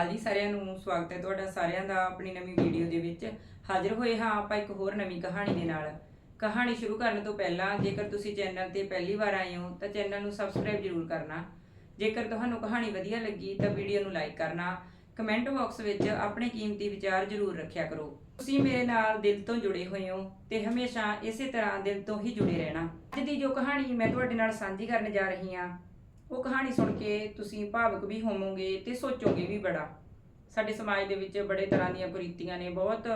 ਅਕਾਲ ਜੀ ਸਾਰਿਆਂ ਨੂੰ ਸਵਾਗਤ ਹੈ ਤੁਹਾਡਾ ਸਾਰਿਆਂ ਦਾ ਆਪਣੀ ਨਵੀਂ ਵੀਡੀਓ ਦੇ ਵਿੱਚ। ਹਾਜ਼ਰ ਹੋਏ ਹਾਂ ਆਪਾਂ ਇੱਕ ਹੋਰ ਨਵੀਂ ਕਹਾਣੀ ਦੇ ਨਾਲ। ਕਹਾਣੀ ਸ਼ੁਰੂ ਕਰਨ ਤੋਂ ਪਹਿਲਾਂ ਜੇਕਰ ਤੁਸੀਂ ਚੈਨਲ ਤੇ ਪਹਿਲੀ ਵਾਰ ਆਏ ਹੋ ਤਾਂ ਚੈਨਲ ਨੂੰ ਸਬਸਕ੍ਰਾਈਬ ਜ਼ਰੂਰ ਕਰਨਾ। ਜੇਕਰ ਤੁਹਾਨੂੰ ਕਹਾਣੀ ਵਧੀਆ ਲੱਗੀ ਤਾਂ ਵੀਡੀਓ ਨੂੰ ਲਾਈਕ ਕਰਨਾ। ਕਮੈਂਟ ਬਾਕਸ ਵਿੱਚ ਆਪਣੇ ਕੀਮਤੀ ਵਿਚਾਰ ਜ਼ਰੂਰ ਰੱਖਿਆ ਕਰੋ। ਤੁਸੀਂ ਮੇਰੇ ਨਾਲ ਦਿਲ ਤੋਂ ਜੁੜੇ ਹੋਏ ਹੋ ਤੇ ਹਮੇਸ਼ਾ ਇਸੇ ਤਰ੍ਹਾਂ ਦਿਲ ਤੋਂ ਹੀ ਜੁੜੇ ਰਹਿਣਾ। ਅੱਜ ਦੀ ਜੋ ਕਹਾਣੀ ਮੈਂ ਤੁਹਾਡੇ ਨਾਲ ਸਾਂਝੀ ਕਰਨ ਜਾ ਰਹੀ ਹਾਂ ਉਹ ਕਹਾਣੀ ਸੁਣ ਕੇ ਤੁਸੀਂ ਭਾਵੁਕ ਵੀ ਹੋਵੋਗੇ ਤੇ ਸੋਚੋਗੇ ਵੀ ਬੜਾ। ਸਾਡੇ ਸਮਾਜ ਦੇ ਵਿੱਚ ਬੜੇ ਤਰ੍ਹਾਂ ਦੀਆਂ ਕੁਰੀਤੀਆਂ ਨੇ, ਬਹੁਤ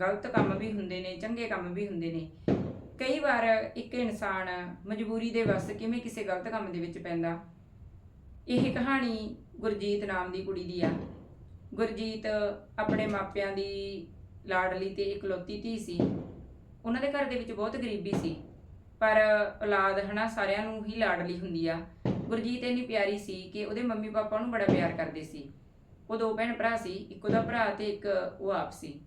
ਗਲਤ ਕੰਮ ਵੀ ਹੁੰਦੇ ਨੇ, ਚੰਗੇ ਕੰਮ ਵੀ ਹੁੰਦੇ ਨੇ। ਕਈ ਵਾਰ ਇੱਕ ਇਨਸਾਨ ਮਜਬੂਰੀ ਦੇ ਵੱਸ ਕਿਵੇਂ ਕਿਸੇ ਗਲਤ ਕੰਮ ਦੇ ਵਿੱਚ ਪੈਂਦਾ? ਇਹ ਕਹਾਣੀ ਗੁਰਜੀਤ ਨਾਮ ਦੀ ਕੁੜੀ ਦੀ ਆ। ਗੁਰਜੀਤ ਆਪਣੇ ਮਾਪਿਆਂ ਦੀ ਲਾਡਲੀ ਤੇ ਇਕਲੌਤੀ ਧੀ ਸੀ। ਉਹਨਾਂ ਦੇ ਘਰ ਦੇ ਵਿੱਚ ਬਹੁਤ ਗਰੀਬੀ ਸੀ। ਪਰ ਔਲਾਦ ਹਨਾ ਸਾਰਿਆਂ ਨੂੰ ਹੀ ਲਾਡਲੀ ਹੁੰਦੀ ਆ। ਗੁਰਜੀਤ ਇੰਨੀ ਪਿਆਰੀ ਸੀ ਕਿ ਉਹਦੇ ਮੰਮੀ ਪਾਪਾ ਉਹਨੂੰ ਬੜਾ ਪਿਆਰ ਕਰਦੇ ਸੀ। ਉਹ ਦੋ ਭੈਣ ਭਰਾ ਸੀ, ਇੱਕ ਉਹਦਾ ਭਰਾ ਤੇ ਇੱਕ ਉਹ ਆਪ ਸੀ।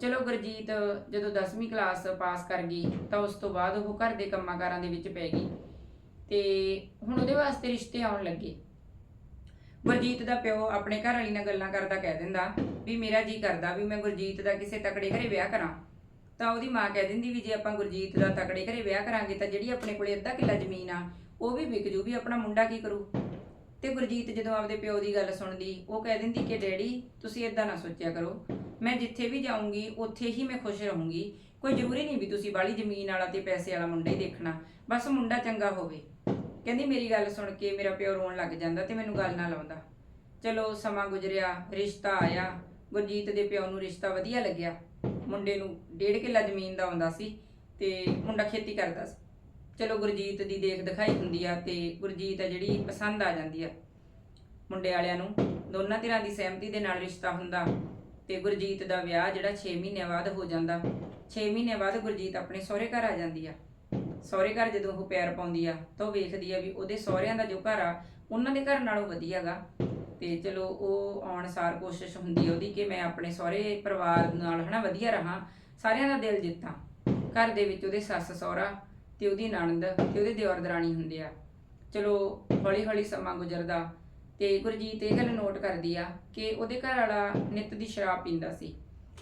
ਚਲੋ ਗੁਰਜੀਤ, ਜਦੋਂ 10ਵੀਂ ਕਲਾਸ ਪਾਸ ਕਰ ਗਈ, ਤਾਂ ਉਸ ਤੋਂ ਬਾਅਦ ਉਹ ਘਰ ਦੇ ਕੰਮਾਂਕਾਰਾਂ ਦੇ ਵਿੱਚ ਪੈ ਗਈ ਤੇ ਹੁਣ ਉਹਦੇ ਵਾਸਤੇ ਰਿਸ਼ਤੇ ਆਉਣ ਲੱਗੇ। ਗੁਰਜੀਤ ਦਾ ਪਿਓ ਆਪਣੇ ਘਰ ਵਾਲੀ ਨਾਲ ਗੱਲਾਂ ਕਰਦਾ ਕਹਿ ਦਿੰਦਾ ਵੀ ਮੇਰਾ ਜੀ ਕਰਦਾ ਵੀ ਮੈਂ ਗੁਰਜੀਤ ਦਾ ਕਿਸੇ ਤਕੜੇ ਘਰੇ ਵਿਆਹ ਕਰਾਂ। ਤਾਂ ਉਹਦੀ ਮਾਂ ਕਹਿ ਦਿੰਦੀ ਵੀ ਜੇ ਆਪਾਂ ਗੁਰਜੀਤ ਦਾ ਤਕੜੇ ਘਰੇ ਵਿਆਹ ਕਰਾਂਗੇ ਤਾਂ ਜਿਹੜੀ ਆਪਣੇ ਕੋਲੇ ਅੱਧਾ ਕਿੱਲਾ ਜ਼ਮੀਨ ਆ ਉਹ ਵੀ ਵਿਕ ਜੂ ਵੀ ਆਪਣਾ ਮੁੰਡਾ ਕੀ ਕਰੂ? ਤੇ ਗੁਰਜੀਤ ਜਦੋਂ ਆਪਦੇ ਪਿਓ ਦੀ ਗੱਲ ਸੁਣਦੀ, ਉਹ ਕਹਿ ਦਿੰਦੀ ਕਿ ਡੈਡੀ, ਤੁਸੀਂ ਇਦਾਂ ਨਾ ਸੋਚਿਆ ਕਰੋ। ਮੈਂ ਜਿੱਥੇ ਵੀ ਜਾਊਂਗੀ, ਉੱਥੇ ਹੀ ਮੈਂ ਖੁਸ਼ ਰਹੂੰਗੀ। ਕੋਈ ਜ਼ਰੂਰੀ ਨਹੀਂ ਵੀ ਤੁਸੀਂ ਬਾਲੀ ਜ਼ਮੀਨ ਵਾਲਾ ਤੇ ਪੈਸੇ ਵਾਲਾ ਮੁੰਡਾ ਹੀ ਦੇਖਣਾ। ਬਸ ਮੁੰਡਾ ਚੰਗਾ ਹੋਵੇ। ਕਹਿੰਦੀ, ਮੇਰੀ ਗੱਲ ਸੁਣ ਕੇ ਮੇਰਾ ਪਿਓ ਰੋਣ ਲੱਗ ਜਾਂਦਾ ਤੇ ਮੈਨੂੰ ਗੱਲ ਨਾ ਲਾਉਂਦਾ। ਚਲੋ, ਸਮਾਂ ਗੁਜ਼ਰਿਆ, ਰਿਸ਼ਤਾ ਆਇਆ। ਗੁਰਜੀਤ ਦੇ ਪਿਓ ਨੂੰ ਰਿਸ਼ਤਾ ਵਧੀਆ ਲੱਗਿਆ। ਮੁੰਡੇ ਨੂੰ ਡੇਢ ਕਿੱਲਾ ਜ਼ਮੀਨ ਦਾ ਆਉਂਦਾ ਸੀ ਤੇ ਮੁੰਡਾ ਖੇਤੀ ਕਰਦਾ ਸੀ। ਚਲੋ ਗੁਰਜੀਤ ਦੀ ਦੇਖ ਦਿਖਾਈ ਹੁੰਦੀ ਆ ਤੇ ਗੁਰਜੀਤ ਆ ਜਿਹੜੀ ਪਸੰਦ ਆ ਜਾਂਦੀ ਆ ਮੁੰਡੇ ਵਾਲਿਆਂ ਨੂੰ। ਦੋਨਾਂ ਧਿਰਾਂ ਦੀ ਸਹਿਮਤੀ ਦੇ ਨਾਲ ਰਿਸ਼ਤਾ ਹੁੰਦਾ ਤੇ ਗੁਰਜੀਤ ਦਾ ਵਿਆਹ ਜਿਹੜਾ 6 ਮਹੀਨਿਆਂ ਬਾਅਦ ਹੋ ਜਾਂਦਾ। 6 ਮਹੀਨਿਆਂ ਬਾਅਦ ਗੁਰਜੀਤ ਆਪਣੇ ਸਹੁਰੇ ਘਰ ਆ ਜਾਂਦੀ ਆ। ਸਹੁਰੇ ਘਰ ਜਦੋਂ ਉਹ ਪੈਰ ਪਾਉਂਦੀ ਆ ਤਾਂ ਉਹ ਵੇਖਦੀ ਆ ਵੀ ਉਹਦੇ ਸਹੁਰਿਆਂ ਦਾ ਜੋ ਘਰ ਆ, ਉਹਨਾਂ ਦੇ ਘਰ ਨਾਲੋਂ ਵਧੀਆਗਾ ਤੇ ਚਲੋ ਉਹ ਆਉਣ ਸਾਰ ਕੋਸ਼ਿਸ਼ ਹੁੰਦੀ ਆ ਉਹਦੀ ਕਿ ਮੈਂ ਆਪਣੇ ਸਹੁਰੇ ਪਰਿਵਾਰ ਨਾਲ ਹਨਾ ਵਧੀਆ ਰਹਾ, ਸਾਰਿਆਂ ਦਾ ਦਿਲ ਜਿੱਤਾਂ। ਘਰ ਦੇ ਵਿੱਚ ਉਹਦੇ ਸੱਸ ਸਹੁਰਾ ਤੇ ਉਹਦੀ ਨਣਦ ਤੇ ਉਹਦੇ ਦਿਓਰ ਦਰਾਣੀ ਹੁੰਦੇ ਆ। ਚਲੋ ਹੌਲੀ ਹੌਲੀ ਸਮਾਂ ਗੁਜ਼ਰਦਾ ਤੇ ਗੁਰਜੀਤ ਇਹ ਗੱਲ ਨੋਟ ਕਰਦੀ ਆ ਕਿ ਉਹਦੇ ਘਰ ਵਾਲਾ ਨਿੱਤ ਦੀ ਸ਼ਰਾਬ ਪੀਂਦਾ ਸੀ।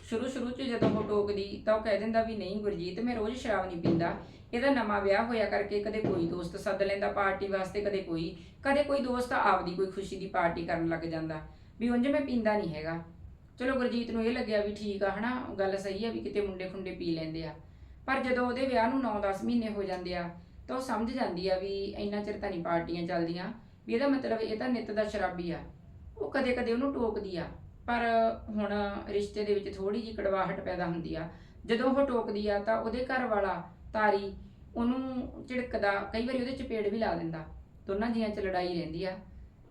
ਸ਼ੁਰੂ ਸ਼ੁਰੂ 'ਚ ਜਦੋਂ ਉਹ ਟੋਕਦੀ ਤਾਂ ਉਹ ਕਹਿ ਦਿੰਦਾ ਵੀ ਨਹੀਂ ਗੁਰਜੀਤ, ਮੈਂ ਰੋਜ਼ ਸ਼ਰਾਬ ਨਹੀਂ ਪੀਂਦਾ। ਇਹਦਾ ਨਵਾਂ ਵਿਆਹ ਹੋਇਆ ਕਰਕੇ ਕਦੇ ਕੋਈ ਦੋਸਤ ਸੱਦ ਲੈਂਦਾ ਪਾਰਟੀ ਵਾਸਤੇ, ਕਦੇ ਕੋਈ ਕਦੇ ਕੋਈ ਦੋਸਤ ਆਪਦੀ ਕੋਈ ਖੁਸ਼ੀ ਦੀ ਪਾਰਟੀ ਕਰਨ ਲੱਗ ਜਾਂਦਾ ਵੀ ਉਂਝ ਮੈਂ ਪੀਂਦਾ ਨਹੀਂ ਹੈਗਾ। ਚਲੋ ਗੁਰਜੀਤ ਨੂੰ ਇਹ ਲੱਗਿਆ ਵੀ ਠੀਕ ਆ, ਹਨਾ? ਗੱਲ ਸਹੀ ਆ ਵੀ ਕਿਤੇ ਮੁੰਡੇ ਖੁੰਡੇ ਪੀ ਲੈਂਦੇ ਆ। ਪਰ ਜਦੋਂ ਉਹਦੇ ਵਿਆਹ ਨੂੰ 9-10 ਮਹੀਨੇ ਹੋ ਜਾਂਦੇ ਆ, ਤਾਂ ਉਹ ਸਮਝ ਜਾਂਦੀ ਆ ਵੀ ਇੰਨਾ ਚਿਰ ਤਾਂ ਨਹੀਂ ਪਾਰਟੀਆਂ ਚੱਲਦੀਆਂ, ਵੀ ਇਹਦਾ ਮਤਲਬ ਇਹ ਤਾਂ ਨਿੱਤ ਦਾ ਸ਼ਰਾਬੀ ਆ। ਉਹ ਕਦੇ-ਕਦੇ ਉਹਨੂੰ ਟੋਕਦੀ ਆ, ਪਰ ਹੁਣ ਰਿਸ਼ਤੇ ਦੇ ਵਿੱਚ ਥੋੜੀ ਜਿਹੀ ਕੜਵਾਹਟ ਪੈਦਾ ਹੁੰਦੀ ਆ। ਜਦੋਂ ਉਹ ਟੋਕਦੀ ਆ, ਤਾਂ ਉਹਦੇ ਘਰ ਵਾਲਾ ਤਾਰੀ ਉਹਨੂੰ ਝਿੜਕਦਾ, ਕਈ ਵਾਰੀ ਉਹਦੇ ਚਪੇੜ ਵੀ ਲਾ ਦਿੰਦਾ। ਦੋਨਾਂ ਜੀਆਂ 'ਚ ਲੜਾਈ ਰਹਿੰਦੀ ਆ।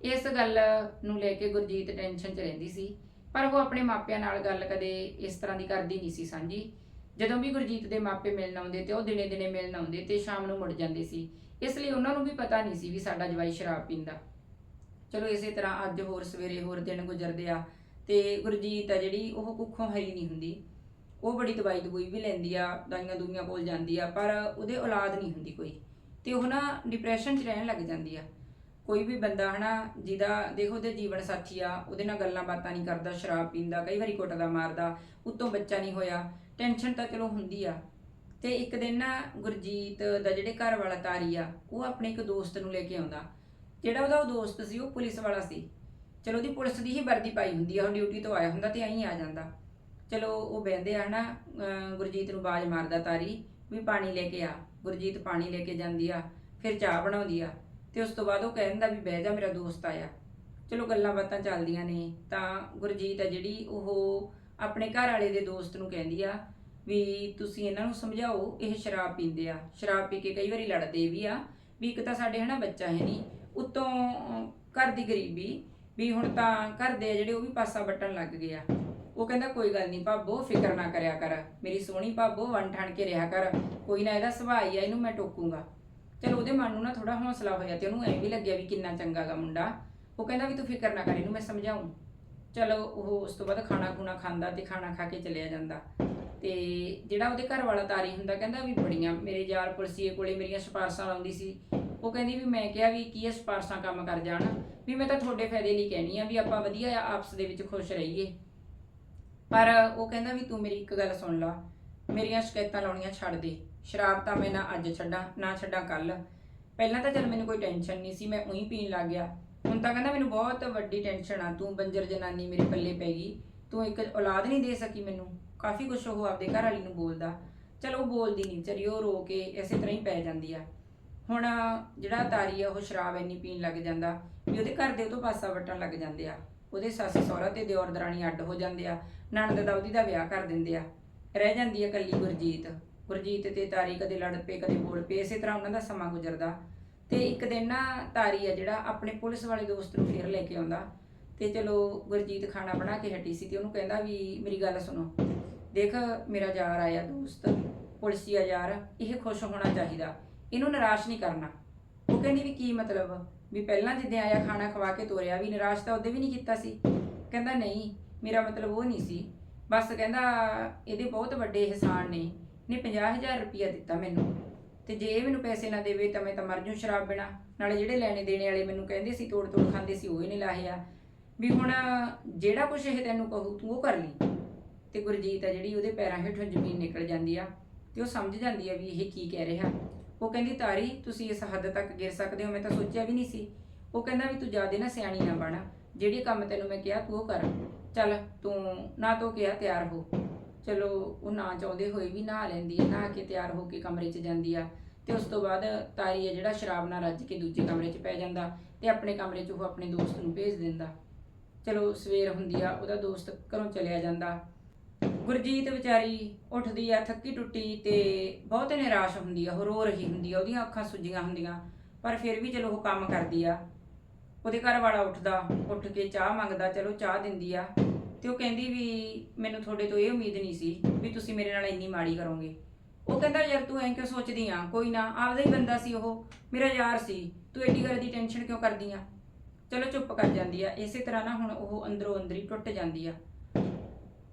ਇਸ ਗੱਲ ਨੂੰ ਲੈ ਕੇ ਗੁਰਜੀਤ ਟੈਨਸ਼ਨ 'ਚ ਰਹਿੰਦੀ ਸੀ, ਪਰ ਉਹ ਆਪਣੇ ਮਾਪਿਆਂ ਨਾਲ ਗੱਲ ਕਦੇ ਇਸ ਤਰ੍ਹਾਂ ਦੀ ਕਰਦੀ ਨਹੀਂ ਸੀ ਸਾਂਝੀ। ਜਦੋਂ ਵੀ ਗੁਰਜੀਤ ਦੇ ਮਾਪੇ ਮਿਲਣ ਆਉਂਦੇ ਤੇ ਉਹ ਦਿਨੇ ਦਿਨੇ ਮਿਲਣ ਆਉਂਦੇ ਤੇ ਸ਼ਾਮ ਨੂੰ ਮੁੜ ਜਾਂਦੇ ਸੀ। ਇਸ ਲਈ ਉਹਨਾਂ ਨੂੰ ਵੀ ਪਤਾ ਨਹੀਂ ਸੀ ਵੀ ਸਾਡਾ ਜਵਾਈ ਸ਼ਰਾਬ ਪੀਂਦਾ। ਚਲੋ ਇਸੇ ਤਰ੍ਹਾਂ ਅੱਜ ਹੋਰ ਸਵੇਰੇ ਹੋਰ ਦਿਨ ਗੁਜ਼ਰਦੇ ਆ ਤੇ ਗੁਰਜੀਤ ਆ ਜਿਹੜੀ ਉਹ ਕੁੱਖੋਂ ਹਰੀ ਨਹੀਂ ਹੁੰਦੀ। ਉਹ ਬੜੀ ਦਵਾਈ ਦਵਾਈ ਵੀ ਲੈਂਦੀ ਆ, ਦਵਾਈਆਂ ਦੂਈਆਂ ਕੋਲ ਜਾਂਦੀ ਆ, ਪਰ ਉਹਦੇ ਔਲਾਦ ਨਹੀਂ ਹੁੰਦੀ ਕੋਈ। ਤੇ ਉਹ ਨਾ ਡਿਪਰੈਸ਼ਨ 'ਚ ਰਹਿਣ ਲੱਗ ਜਾਂਦੀ ਆ। ਕੋਈ ਵੀ ਬੰਦਾ ਹਨਾ ਜਿਹਦਾ ਦੇਖੋ ਉਹਦੇ ਜੀਵਨ ਸਾਥੀ ਆ, ਉਹਦੇ ਨਾਲ ਗੱਲਾਂ ਬਾਤਾਂ ਨਹੀਂ ਕਰਦਾ, ਸ਼ਰਾਬ ਪੀਂਦਾ, ਕਈ ਵਾਰੀ ਕੁੱਟਦਾ, ਮਾਰਦਾ, ਉਤੋਂ ਬੱਚਾ ਨਹੀਂ ਹੋਇਆ। ਟੈਨਸ਼ਨ ਤਾਂ ਚਲੋ ਹੁੰਦੀ ਆ। ਤੇ ਇੱਕ ਦਿਨ ਨਾ ਗੁਰਜੀਤ ਦਾ ਜਿਹੜੇ ਘਰ ਵਾਲਾ ਤਾਰੀ ਆ, ਉਹ ਆਪਣੇ ਇੱਕ ਦੋਸਤ ਨੂੰ ਲੈ ਕੇ ਆਉਂਦਾ। ਜਿਹੜਾ ਉਹਦਾ ਉਹ ਦੋਸਤ ਸੀ, ਉਹ ਪੁਲਿਸ ਵਾਲਾ ਸੀ। ਚਲੋ ਉਹਦੀ ਪੁਲਿਸ ਦੀ ਹੀ ਵਰਦੀ ਪਾਈ ਹੁੰਦੀ ਆ, ਉਹ ਡਿਊਟੀ ਤੋਂ ਆਇਆ ਹੁੰਦਾ ਤੇ ਐਂ ਆ ਜਾਂਦਾ। ਚਲੋ ਉਹ ਬਹਿੰਦੇ ਆ ਨਾ ਗੁਰਜੀਤ ਨੂੰ ਬਾਜ ਮਾਰਦਾ ਤਾਰੀ ਵੀ ਪਾਣੀ ਲੈ ਕੇ ਆ। ਗੁਰਜੀਤ ਪਾਣੀ ਲੈ ਕੇ ਜਾਂਦੀ ਆ, ਫਿਰ ਚਾਹ ਬਣਾਉਂਦੀ ਆ। ਤੇ ਉਸ ਤੋਂ ਬਾਅਦ ਉਹ ਕਹਿੰਦਾ ਵੀ ਬਹਿ ਜਾ, ਮੇਰਾ ਦੋਸਤ ਆਇਆ। ਚਲੋ ਗੱਲਾਂ ਬਾਤਾਂ ਚੱਲਦੀਆਂ ਨੇ, ਤਾਂ ਗੁਰਜੀਤ ਆ ਜਿਹੜੀ ਉਹ ਆਪਣੇ ਘਰ ਵਾਲੇ ਦੇ ਦੋਸਤ ਨੂੰ ਕਹਿੰਦੀ ਆ ਵੀ ਤੁਸੀਂ ਇਹਨਾਂ ਨੂੰ ਸਮਝਾਓ, ਇਹ ਸ਼ਰਾਬ ਪੀਂਦੇ ਆ। ਸ਼ਰਾਬ ਪੀ ਕੇ ਕਈ ਵਾਰੀ ਲੜਦੇ ਵੀ ਆ ਵੀ ਇੱਕ ਤਾਂ ਸਾਡੇ ਹਨਾ ਬੱਚਾ ਹੈ ਨਹੀਂ, ਉਤੋਂ ਘਰ ਦੀ ਗਰੀਬੀ ਵੀ ਹੁਣ ਤਾਂ ਘਰ ਦੇ ਆ ਜਿਹੜੇ ਉਹ ਵੀ ਪਾਸਾ ਵੱਟਣ ਲੱਗ ਗਏ ਆ। ਉਹ ਕਹਿੰਦਾ, ਕੋਈ ਗੱਲ ਨਹੀਂ ਭਾਬੋ, ਫਿਕਰ ਨਾ ਕਰਿਆ ਕਰ। ਮੇਰੀ ਸੋਹਣੀ ਭਾਬੋ ਵਨ ਠਣ ਕੇ ਰਿਹਾ ਕਰ। ਕੋਈ ਨਾ ਇਹਦਾ ਸੁਭਾਅ ਹੀ ਆ, ਇਹਨੂੰ ਮੈਂ ਟੋਕੂਗਾ। ਚਲੋ ਉਹਦੇ ਮਨ ਨੂੰ ਨਾ ਥੋੜਾ ਹੌਸਲਾ ਹੋਇਆ ਤੇ ਉਹਨੂੰ ਐਂ ਵੀ ਲੱਗਿਆ ਵੀ ਕਿੰਨਾ ਚੰਗਾ ਗਾ ਮੁੰਡਾ। ਉਹ ਕਹਿੰਦਾ ਵੀ ਤੂੰ ਫਿਕਰ ਨਾ ਕਰ, ਇਹਨੂੰ ਮੈਂ ਸਮਝਾਉਂ ਚਲੋ ਉਹ ਉਸ ਤੋਂ ਬਾਅਦ ਖਾਣਾ ਖੂਣਾ ਖਾਂਦਾ ਤੇ ਖਾਣਾ ਖਾ ਕੇ ਚਲਿਆ ਜਾਂਦਾ। ਤੇ ਜਿਹੜਾ ਉਹਦੇ ਘਰ ਵਾਲਾ ਤਾਰੀ ਹੁੰਦਾ, ਕਹਿੰਦਾ ਵੀ ਬੜੀਆਂ, ਮੇਰੇ ਯਾਰ ਪੁਲਸੀਏ ਕੋਲੇ ਮੇਰੀਆਂ ਸਿਫਾਰਸ਼ਾਂ ਲਾਉਂਦੀ ਸੀ। ਉਹ ਕਹਿੰਦੀ ਵੀ ਮੈਂ ਕਿਹਾ ਵੀ ਕੀ ਇਹ ਸਪਾਰਸਾਂ ਕੰਮ ਕਰ ਜਾਣ? ਵੀ ਮੈਂ ਤਾਂ ਤੁਹਾਡੇ ਫਾਇਦੇ ਲਈ ਕਹਿਣੀ ਆ ਵੀ ਆਪਾਂ ਵਧੀਆ ਆਪਸ ਦੇ ਵਿੱਚ ਖੁਸ਼ ਰਹੀਏ। ਪਰ ਉਹ ਕਹਿੰਦਾ ਵੀ ਤੂੰ ਮੇਰੀ ਇੱਕ ਗੱਲ ਸੁਣ ਲਾ, ਮੇਰੀਆਂ ਸ਼ਿਕਾਇਤਾਂ ਲਾਉਣੀਆਂ ਛੱਡ ਦੇ। ਸ਼ਰਾਬ ਤਾਂ ਮੈਂ ਨਾ ਅੱਜ ਛੱਡਾਂ, ਨਾ ਛੱਡਾਂ ਕੱਲ ਪਹਿਲਾਂ ਤਾਂ ਜਦ ਮੈਨੂੰ ਕੋਈ ਟੈਨਸ਼ਨ ਨਹੀਂ ਸੀ, ਮੈਂ ਉਹੀ ਪੀਣ ਲੱਗ ਗਿਆ। ਹੁਣ ਤਾਂ ਕਹਿੰਦਾ ਮੈਨੂੰ ਬਹੁਤ ਵੱਡੀ ਟੈਨਸ਼ਨ ਆ, ਤੂੰ ਬੰਜਰ ਜਨਾਨੀ ਮੇਰੇ ਪੱਲੇ ਪੈ ਗਈ, ਤੂੰ ਇੱਕ ਔਲਾਦ ਨਹੀਂ ਦੇ ਸਕੀ ਮੈਨੂੰ, ਕਾਫੀ ਕੁਝ ਉਹ ਆਪਦੇ ਘਰ ਵਾਲੀ ਨੂੰ ਬੋਲਦਾ। ਚਲੋ ਉਹ ਬੋਲਦੀ ਨਹੀਂ, ਵਿਚਾਰੀ ਉਹ ਰੋ ਕੇ ਇਸੇ ਤਰ੍ਹਾਂ ਹੀ ਪੈ ਜਾਂਦੀ ਆ। ਹੁਣ ਜਿਹੜਾ ਤਾਰੀ ਆ, ਉਹ ਸ਼ਰਾਬ ਇੰਨੀ ਪੀਣ ਲੱਗ ਜਾਂਦਾ ਵੀ ਉਹਦੇ ਘਰ ਦੇ ਉਹ ਤੋਂ ਪਾਸਾ ਵਟਣ ਲੱਗ ਜਾਂਦੇ ਆ। ਉਹਦੇ ਸੱਸ, ਸਹੁਰਾ ਤੇ ਦਿਓਰ ਦਰਾਣੀ ਅੱਡ ਹੋ ਜਾਂਦੇ ਆ, ਨਣਦ ਦਾ ਉਹਦੀ ਦਾ ਵਿਆਹ ਕਰ ਦਿੰਦੇ ਆ। ਰਹਿ ਜਾਂਦੀ ਆ ਕੱਲੀ ਗੁਰਜੀਤ। ਗੁਰਜੀਤ ਤੇ ਤਾਰੀ ਕਦੇ ਲੜ ਪਏ, ਕਦੇ ਬੋਲ ਪਏ, ਇਸੇ ਤਰ੍ਹਾਂ ਉਹਨਾਂ ਦਾ ਸਮਾਂ ਗੁਜ਼ਰਦਾ। ਤੇ ਇੱਕ ਦਿਨ ਨਾ ਤਾਰੀ ਆ ਜਿਹੜਾ ਆਪਣੇ ਪੁਲਿਸ ਵਾਲੇ ਦੋਸਤ ਨੂੰ ਫੇਰ ਲੈ ਕੇ ਆਉਂਦਾ। ਤੇ ਚਲੋ ਗੁਰਜੀਤ ਖਾਣਾ ਬਣਾ ਕੇ ਹਟੀ ਸੀ ਤੇ ਉਹਨੂੰ ਕਹਿੰਦਾ ਵੀ ਮੇਰੀ ਗੱਲ ਸੁਣੋ। ਦੇਖ ਮੇਰਾ ਯਾਰ ਆਇਆ ਦੋਸਤ ਪੁਲਿਸੀਆ ਯਾਰ, ਇਹ ਖੁਸ਼ ਹੋਣਾ ਚਾਹੀਦਾ। ਇਹਨੂੰ ਨਿਰਾਸ਼ ਨਹੀਂ ਕਰਨਾ। ਉਹ ਕਹਿੰਦੀ ਵੀ ਕੀ ਮਤਲਬ? ਵੀ ਪਹਿਲਾਂ ਜਿੱਦਾਂ ਆਇਆ ਖਾਣਾ ਖਵਾ ਕੇ ਤੋਰਿਆ ਵੀ ਨਿਰਾਸ਼ ਤਾਂ ਉਹਦੇ ਵੀ ਨਹੀਂ ਕੀਤਾ ਸੀ। ਕਹਿੰਦਾ ਨਹੀਂ, ਮੇਰਾ ਮਤਲਬ ਉਹ ਨਹੀਂ ਸੀ। ਬਸ ਕਹਿੰਦਾ ਇਹਦੇ ਬਹੁਤ ਵੱਡੇ ਇਹਸਾਨ ਨੇ। ਨੇ 50000 ਰੁਪਇਆ ਦਿੱਤਾ ਮੈਨੂੰ। ਤੇ ਜੇ ਇਹ ਮੈਨੂੰ ਪੈਸੇ ਨਾ ਦੇਵੇ ਤਾਂ ਮੈਂ ਤਾਂ ਮਰ ਜੂ ਸ਼ਰਾਬ ਬਿਨਾ। ਨਾਲੇ ਜਿਹੜੇ ਲੈਣੇ ਦੇਣੇ ਵਾਲੇ ਮੈਨੂੰ ਕਹਿੰਦੇ ਸੀ ਤੋੜ ਤੋੜ ਖਾਂਦੇ ਸੀ, ਉਹ ਹੀ ਨਹੀਂ ਆ। ਵੀ ਹੁਣ ਜਿਹੜਾ ਕੁਝ ਇਹ ਤੈਨੂੰ ਕਹੂ, ਤੂੰ ਉਹ ਕਰ ਲਈ। ਤੇ ਗੁਰਜੀਤ ਆ ਜਿਹੜੀ ਉਹਦੇ ਪੈਰਾਂ ਹੇਠੋਂ ਜ਼ਮੀਨ ਨਿਕਲ ਜਾਂਦੀ ਆ, ਤੇ ਉਹ ਸਮਝ ਜਾਂਦੀ ਆ ਵੀ ਇਹ ਕੀ ਕਹਿ ਰਿਹਾ। ਉਹ ਕਹਿੰਦੀ, ਤਾਰੀ, ਤੁਸੀਂ ਇਸ ਹੱਦ ਤੱਕ ਗਿਰ ਸਕਦੇ ਹੋ, ਮੈਂ ਤਾਂ ਸੋਚਿਆ ਵੀ ਨਹੀਂ ਸੀ। ਉਹ ਕਹਿੰਦਾ ਵੀ, ਤੂੰ ਜ਼ਿਆਦੇ ਨਾ ਸਿਆਣੀ ਨਾ ਬਣ। ਜਿਹੜੇ ਕੰਮ ਤੈਨੂੰ ਮੈਂ ਕਿਹਾ, ਤੂੰ ਉਹ ਕਰ। ਚੱਲ, ਤੂੰ ਨਾ ਤੋਂ ਕਿਹਾ, ਤਿਆਰ ਹੋ। ਚਲੋ ਉਹ ਨਾ ਚਾਹੁੰਦੇ ਹੋਏ ਵੀ ਨਹਾ ਲੈਂਦੀ ਹੈ ਨਹਾ ਕੇ ਤਿਆਰ ਹੋ ਕੇ ਕਮਰੇ 'ਚ ਜਾਂਦੀ ਆ। ਤੇ ਉਸ ਤੋਂ ਬਾਅਦ ਤਾਰੀ ਆ ਜਿਹੜਾ ਸ਼ਰਾਬ ਨਾਲ ਰੱਜ ਕੇ ਦੂਜੇ ਕਮਰੇ 'ਚ ਪੈ ਜਾਂਦਾ ਤੇ ਆਪਣੇ ਕਮਰੇ 'ਚ ਉਹ ਆਪਣੇ ਦੋਸਤ ਨੂੰ ਭੇਜ ਦਿੰਦਾ। ਚਲੋ ਸਵੇਰ ਹੁੰਦੀ ਆ, ਉਹਦਾ ਦੋਸਤ ਘਰੋਂ ਚਲਿਆ ਜਾਂਦਾ। ਗੁਰਜੀਤ ਵਿਚਾਰੀ ਉੱਠਦੀ ਆ, ਥੱਕੀ ਟੁੱਟੀ ਤੇ ਬਹੁਤ ਨਿਰਾਸ਼ ਹੁੰਦੀ ਆ, ਉਹ ਰੋ ਰਹੀ ਹੁੰਦੀ ਆ, ਉਹਦੀਆਂ ਅੱਖਾਂ ਸੁੱਜੀਆਂ ਹੁੰਦੀਆਂ, ਪਰ ਫਿਰ ਵੀ ਚਲੋ ਉਹ ਕੰਮ ਕਰਦੀ ਆ। ਉਹਦੇ ਘਰ ਵਾਲਾ ਉੱਠਦਾ, ਉੱਠ ਕੇ ਚਾਹ ਮੰਗਦਾ, ਚਲੋ ਚਾਹ ਦਿੰਦੀ ਆ। ਤੇ ਉਹ ਕਹਿੰਦੀ ਵੀ ਮੈਨੂੰ ਤੁਹਾਡੇ ਤੋਂ ਇਹ ਉਮੀਦ ਨਹੀਂ ਸੀ ਵੀ ਤੁਸੀਂ ਮੇਰੇ ਨਾਲ ਇੰਨੀ ਮਾੜੀ ਕਰੋਗੇ। ਉਹ ਕਹਿੰਦਾ, ਯਾਰ ਤੂੰ ਐਂ ਕਿਉਂ ਸੋਚਦੀ ਆ? ਕੋਈ ਨਾ, ਆਪਦਾ ਹੀ ਬੰਦਾ ਸੀ ਉਹ। ਮੇਰਾ ਯਾਰ ਸੀ। ਤੂੰ ਐਡੀ ਗੱਲ ਦੀ ਟੈਨਸ਼ਨ ਕਿਉਂ ਕਰਦੀ ਆ? ਚਲੋ ਚੁੱਪ ਕਰ ਜਾਂਦੀ ਆ। ਇਸੇ ਤਰ੍ਹਾਂ ਨਾ ਹੁਣ ਉਹ ਅੰਦਰੋਂ ਅੰਦਰ ਹੀ ਟੁੱਟ ਜਾਂਦੀ ਆ।